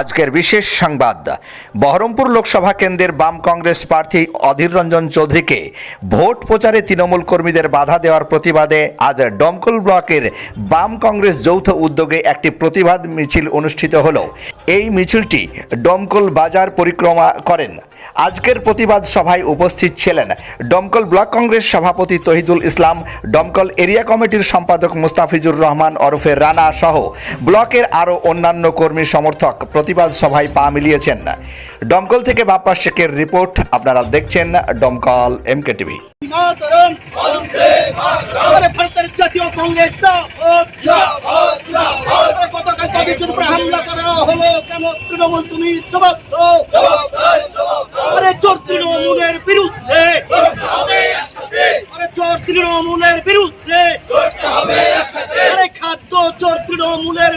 আজকের বিশেষ সংবাদ। বহরমপুর লোকসভা কেন্দ্রের বাম কংগ্রেস প্রার্থী অধীর রঞ্জন চৌধুরীকে ভোট প্রচারে তৃণমূল কর্মীদের বাধা দেওয়ার প্রতিবাদে আজ ডমকল ব্লকের বাম কংগ্রেস যৌথ উদ্যোগে একটি প্রতিবাদ মিছিল অনুষ্ঠিত হল। এই মিছিলটি ডমকল বাজার পরিক্রমা করেন। আজকের প্রতিবাদ সভায় উপস্থিত ছিলেন ডমকল ব্লক কংগ্রেস সভাপতি তহিদুল ইসলাম, ডমকল এরিয়া কমিটির সম্পাদক মুস্তাফিজুর রহমান, ওরফে রানা সহ ব্লকের আরও অন্যান্য কর্মী সমর্থক প্রতিবাদ সভায় পা মিলিয়েছেন। ডমকল থেকে বাপ্পা শেখের রিপোর্ট আপনারা দেখছেন ডমকল এমকে টিভি। জাতীয় কংগ্রেস গতকাল তাদের উপরে হামলা করা হলো। কেন তৃণমূল তুমি জবাব আরে চোর তৃণমূলের বিরুদ্ধে। আরে চোর তৃণমূলের বিরুদ্ধে। আরে খাদ্য চোর তৃণমূলের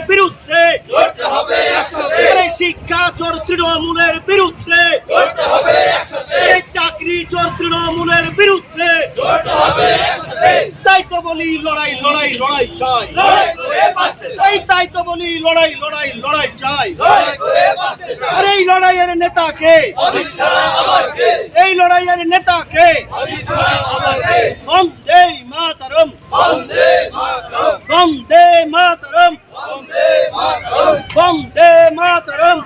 শিক্ষা চোর তৃণমূলের বিরুদ্ধে চাকরি চোর তৃণমূলের বিরুদ্ধে তাই তো বলি লড়াই লড়াই লড়াই চাই। এই তাই তো বলি লড়াই লড়াই লড়াই চাই। আরে এই লড়াইয়ের নেতাকে এই লড়াইয়ের নেতাকে বন্দে মাতরম। বন্দে মাতরম। বন্দে মাতরম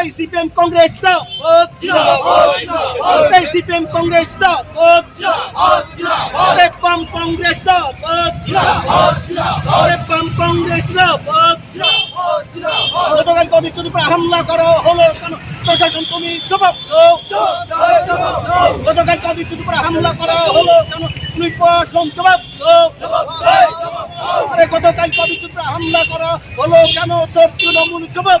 এই সিপিএম কংগ্রেস দাও। এই সিপিএম কংগ্রেস দাও। আরে বাম কংগ্রেস দাও আরে বাম কংগ্রেস দাও গতকাল কবি যদি হামলা করো হলো কেন? প্রশাসন তুমি জবাব গতকাল কবি যদি হামলা করা হলো কেন? তুমি প্রশাসন জবাব গতকাল কবি যদি হামলা করা হলো কেন? চোর তৃণমূল জবাব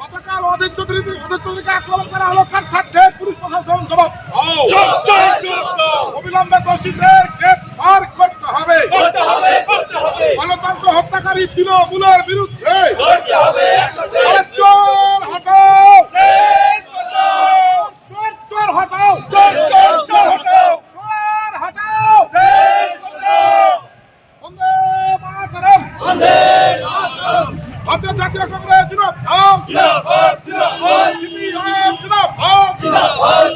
গতকাল অধীর চৌধুরী অধীর চৌধুরীকে আক্রমণ করা হলো কার স্বার্থে পুলিশ প্রশাসন জবাব। অবিলম্বে দোষীদের গ্রেফতার করতে হবে গণতন্ত্র হত্যাকারী তৃণমূলের বিরুদ্ধে আরে চোর হটাও চোর চোর হটাও চোর হটাও বন্দে মাতরম ভারতীয় জাতীয় কংগ্রেস জিন্দাবাদ জিন্দাবাদ